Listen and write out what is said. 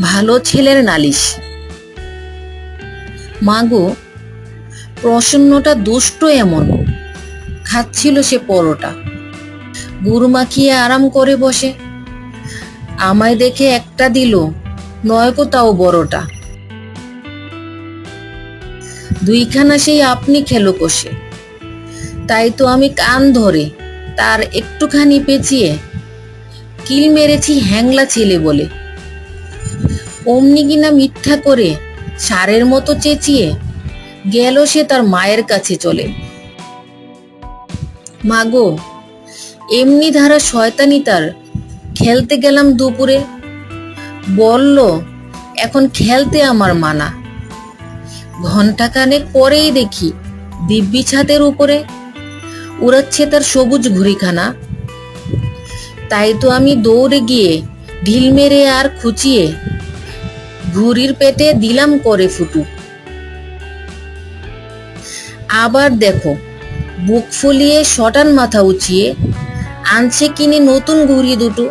ভালো ছেলের নালিশ। মাগো প্রসন্নটা দুষ্ট এমন। খাচ্ছিল সে পরোটা। গুড় মাখিয়ে আরাম করে বসে? আমায় দেখে একটা দিল, নয়কো তাও বড়টা। দুইখানা সেই আপনি খেলো কষে। তাই তো আমি কান ধরে, তার একটুখানি পেঁচিয়ে, কিল মেরেছি হ্যাংলা ছেলে বলে। অমনি কিনা মিথ্যা করে সারের মতো চেঁচিয়ে গেল সে তার মায়ের কাছে চলে। মাগো, এমনি ধারা শয়তানি তার। খেলতে গেলাম দুপুরে। বলল, এখন খেলতে আমার মানা। ঘন্টাখানেক পরেই দেখি দিব্যি ছাদের উপরে উড়াচ্ছে তার সবুজ ঘুড়িখানা। তাই তো আমি দৌড়ে গিয়ে ঢিল মেরে আর খুচিয়ে ঘুড়ির পেটে দিলাম করে ফুটু। আবার দেখো, বুক ফুলিয়ে শটান মাথা উঁচিয়ে আনছে কিনে নতুন ঘুড়ি দুটো।